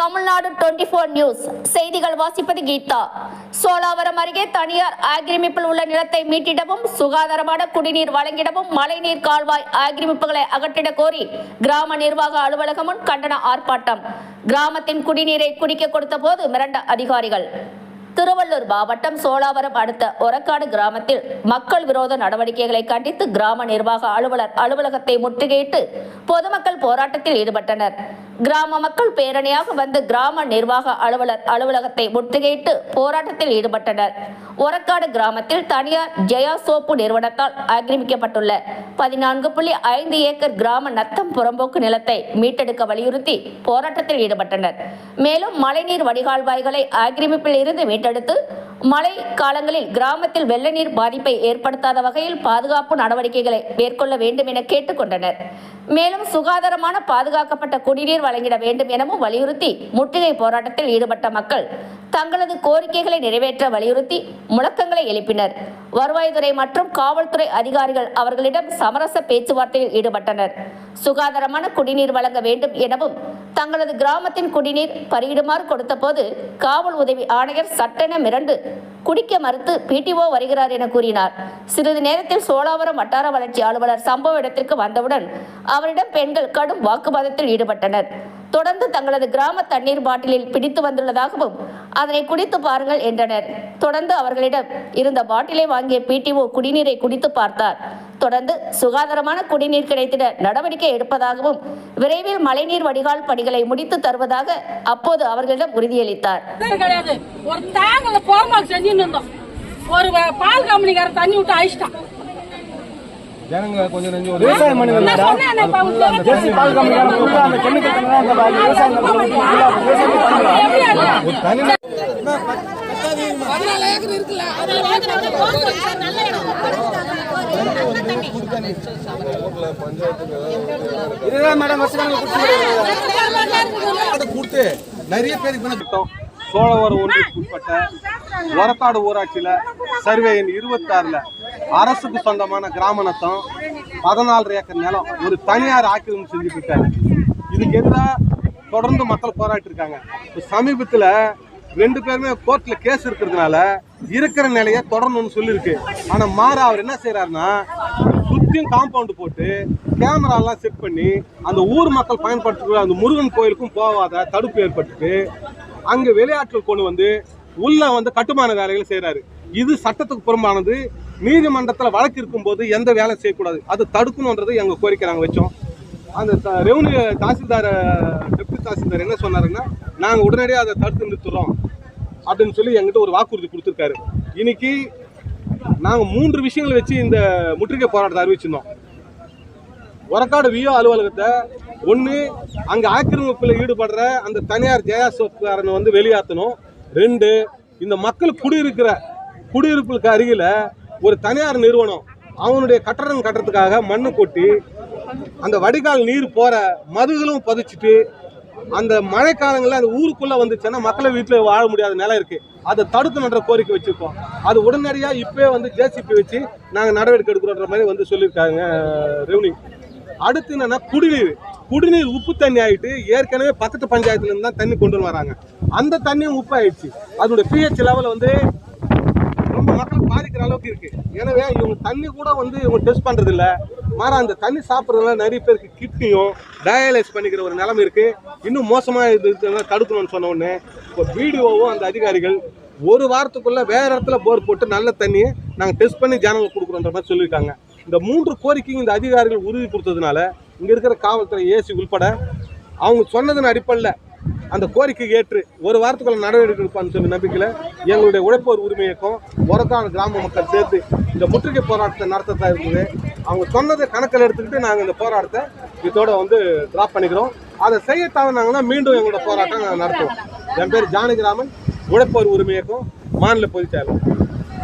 Tamil Nadu twenty four news. செய்திகள் வாசிப்பது கீதா. சோலாவரம் அருகே தனியார் ஆக்கிரமிப்பில் உள்ள நிலத்தை மீட்டிடவும் சுகாதாரமான குடிநீர் வழங்கிடவும் மழைநீர் கால்வாய் ஆக்கிரமிப்புகளை அகற்றிட கோரி கிராம நிர்வாக அலுவலகம் முன் கண்டன ஆர்ப்பாட்டம். கிராமத்தின் குடிநீரை குடிக்க கொடுத்த போது மிரண்ட அதிகாரிகள். திருவள்ளூர் மாவட்டம் சோலாவரம் அடுத்த ஒரக்காடு கிராமத்தில் மக்கள் விரோத நடவடிக்கைகளை கண்டித்து கிராம நிர்வாக அலுவலர் அலுவலகத்தை முற்றுகையிட்டு பொதுமக்கள் போராட்டத்தில் ஈடுபட்டனர். கிராம மக்கள் பேரணியாக வந்து கிராம நிர்வாக அலுவலர் அலுவலகத்தை முற்றுகையிட்டு போராட்டத்தில் ஈடுபட்டனர். ஒரக்காடு கிராமத்தில் தனியார் ஜெயா சோப்பு நிறுவனத்தால் ஆக்கிரமிக்கப்பட்டுள்ள பதினான்கு புள்ளி ஐந்து ஏக்கர் கிராம நத்தம் புறம்போக்கு நிலத்தை மீட்டெடுக்க வலியுறுத்தி போராட்டத்தில் ஈடுபட்டனர். மேலும் மழைநீர் வடிகால்வாய்களை ஆக்கிரமிப்பில் இருந்து மீட்டெடுத்து மழை காலங்களில் கிராமத்தில் வெள்ள நீர் பாதிப்பை ஏற்படுத்தாத வகையில் பாதுகாப்பு நடவடிக்கைகளை மேற்கொள்ள வேண்டும் என கேட்டுக்கொண்டனர். மேலும் சுகாதாரமான பாதுகாக்கப்பட்ட குடிநீர் வழங்கிட வேண்டும் எனவும் வலியுறுத்தி முற்றுகை போராட்டத்தில் ஈடுபட்ட மக்கள் தங்களது கோரிக்கைகளை நிறைவேற்ற வலியுறுத்தி முழக்கங்களை எழுப்பினர். வருவாய்த்துறை மற்றும் காவல்துறை அதிகாரிகள் அவர்களிடம் சமரச பேச்சுவார்த்தையில் ஈடுபட்டனர். சுகாதாரமான குடிநீர் வழங்க வேண்டும் எனவும் தங்களது கிராமத்தின் குடிநீர் பருகிடுமாறு கொடுத்தபோது காவல் உதவி ஆணையர் சட்டென மிரண்டு குடிக்க மறுத்து பிடிஓ வருகிறார் என கூறினார். சிறிது நேரத்தில் சோழாவரம் வட்டார வளர்ச்சி அலுவலர் சம்பவ இடத்திற்கு வந்தவுடன் அவரிடம் பெண்கள் கடும் வாக்குவாதத்தில் ஈடுபட்டனர். தொடர்ந்து தங்களது கிராம தண்ணீர் பாட்டிலில் பிடித்து வந்துள்ளதாகவும் அதனை குடித்து பாருங்கள் என்றனர். தொடர்ந்து அவர்களிடம் இருந்த பாட்டிலை வாங்கிய பிடிஓ குடிநீரை குடித்து பார்த்தார். தொடர்ந்து சுகாதாரமான குடிநீர் கிடைத்திட நடவடிக்கை எடுப்பதாகவும் விரைவில் மழைநீர் வடிகால் பணிகளை முடித்து தருவதாக அப்போது அவர்களிடம் உறுதியளித்தார். ஒரு பால் கம்பெனிக்கார தண்ணி விட்டு அழிச்சிட்டான். ஜனங்க கொஞ்சம் நெஞ்சு ஒரு விவசாயம் நான் தனி இதுதான் மேடம் கொடுத்து நிறைய பேருக்கு பண்ண சோழவரம் ஒன்றிற்கு உட்பட்ட ஒரக்காடு ஊராட்சியில சர்வே எண் இருபத்தாறுல அரசுக்கு சொந்தமான கிராம நத்தம் பதினாலு ஏக்கர் நிலம் ஒரு தனியார் ஆக்கிரமிப்பு செஞ்சு போயிட்டாரு இதுக்கு எதிராக தொடர்ந்து மக்கள் போராட்டி இருக்காங்க. இப்ப சமீபத்துல ரெண்டு பேருமே கோர்ட்ல கேஸ் இருக்கிறதுனால இருக்கிற நிலையை தொடரணும்னு சொல்லியிருக்கு. ஆனா மாறா அவர் என்ன செய்யறாருன்னா சுத்தியும் காம்பவுண்ட் போட்டு கேமராலாம் செட் பண்ணி அந்த ஊர் மக்கள் பயன்படுத்தக்கூடிய அந்த முருகன் கோயிலுக்கும் போகாத தடுப்பு ஏற்பட்டுட்டு அங்கே விளையாட்டில் கொண்டு வந்து உள்ள வந்து கட்டுமான வேலைகளை செய்கிறாரு இது சட்டத்துக்கு புறம்பானது நீதிமன்றத்தில் வழக்கு இருக்கும்போது எந்த வேலை செய்யக்கூடாது. அது தடுக்கணுன்றது எங்கள் கோரிக்கை நாங்கள் வச்சோம். அந்த த- ரெவன்யூ தாசில்தார் டெப்டி தாசில்தார் என்ன சொன்னாருன்னா நாங்கள் உடனடியாக அதை தடுத்து நிறுத்துறோம். அப்படின்னு சொல்லி எங்கிட்ட ஒரு வாக்குறுதி கொடுத்துருக்காரு. இன்னைக்கு நாங்கள் மூன்று விஷயங்களை வச்சு இந்த முற்றுகை போராட்டத்தை அறிவிச்சிருந்தோம். ஒரக்காடு விஓ அலுவலகத்தை ஒன்று அங்கே ஆக்கிரமிப்பில் ஈடுபடுற அந்த தனியார் ஜெயாசோக்காரனை வந்து வெளியாற்றணும் ரெண்டு இந்த மக்கள் குடியிருக்கிற குடியிருப்புக்கு அருகில் ஒரு தனியார் நிறுவனம் அவனுடைய கட்டடம் கட்டுறதுக்காக மண்ணு கொட்டி அந்த வடிகால் நீர் போகிற மதுகளும் பதிச்சுட்டு அந்த மழைக்காலங்களில் அந்த ஊருக்குள்ளே வந்துச்சுன்னா மக்களை வீட்டில் வாழ முடியாத நிலை இருக்குது அதை தடுக்கணுன்ற கோரிக்கை வச்சுருக்கோம். அது உடனடியாக இப்போயே வந்து ஜேசிபி வச்சு நாங்கள் நடவடிக்கை எடுக்கிறோன்ற மாதிரி வந்து சொல்லியிருக்காங்க ரெவன்யூ அடுத்து என்னென்னா குடிநீர். குடிநீர் உப்பு தண்ணி ஆகிட்டு ஏற்கனவே பக்கத்து பஞ்சாயத்துலேருந்து தான் தண்ணி கொண்டு வராங்க. அந்த தண்ணியும் உப்பு ஆயிடுச்சு. அதோட பிஹெச் லெவல் வந்து ரொம்ப மக்கள் பாதிக்கிற அளவுக்கு இருக்குது எனவே இவங்க தண்ணி கூட வந்து இவங்க டெஸ்ட் பண்ணுறதில்ல இல்ல மாறா அந்த தண்ணி சாப்பிட்றதுனால நிறைய பேருக்கு கிட்னியும் டயாலைஸ் பண்ணிக்கிற ஒரு நிலைமை இருக்கு. இன்னும் மோசமா இது தடுக்கணும்னு சொன்ன உடனே இப்போ வீடியோவும் அந்த அதிகாரிகள் ஒரு வாரத்துக்குள்ள வேற இடத்துல போர் போட்டு நல்ல தண்ணியை நாங்கள் டெஸ்ட் பண்ணி ஜனங்களுக்கு கொடுக்குறோன்ற மாதிரி சொல்லியிருக்காங்க. இந்த மூன்று கோரிக்கையும் இந்த அதிகாரிகள் உறுதி கொடுத்ததுனால இங்கே இருக்கிற காவல்துறை ஏசி உள்பட அவங்க சொன்னதன் அடிப்படையில் அந்த கோரிக்கை ஏற்று ஒரு வாரத்துக்குள்ள நடவடிக்கை எடுப்பான்னு சொல்லி நம்பிக்கையில் எங்களுடைய உழைப்போர் உரிமை இயக்கம் கிராம மக்கள் சேர்த்து இந்த முற்றுகை போராட்டத்தை நடத்தத்தான் இருக்குது. அவங்க சொன்னதை கணக்கில் எடுத்துக்கிட்டு நாங்கள் இந்த போராட்டத்தை இதோட வந்து ட்ராப் பண்ணிக்கிறோம். அதை செய்ய தவறினாங்கன்னா மீண்டும் எங்களோட போராட்டம் நாங்கள் நடத்துவோம். என் பேர் ஜானகிராமன். உழைப்போர் உரிமை இயக்கம் மாநில பொதுச் செயலர்.